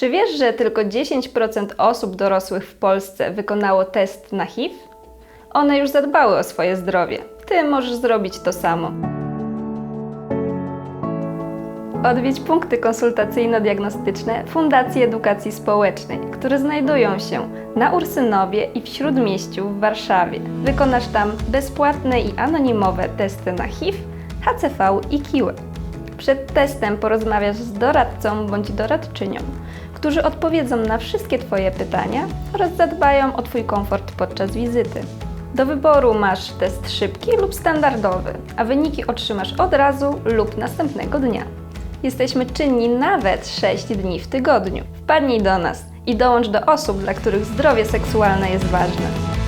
Czy wiesz, że tylko 10% osób dorosłych w Polsce wykonało test na HIV? One już zadbały o swoje zdrowie. Ty możesz zrobić to samo. Odwiedź punkty konsultacyjno-diagnostyczne Fundacji Edukacji Społecznej, które znajdują się na Ursynowie i w Śródmieściu w Warszawie. Wykonasz tam bezpłatne i anonimowe testy na HIV, HCV i KIłę. Przed testem porozmawiasz z doradcą bądź doradczynią, którzy odpowiedzą na wszystkie Twoje pytania oraz zadbają o Twój komfort podczas wizyty. Do wyboru masz test szybki lub standardowy, a wyniki otrzymasz od razu lub następnego dnia. Jesteśmy czynni nawet 6 dni w tygodniu. Wpadnij do nas i dołącz do osób, dla których zdrowie seksualne jest ważne.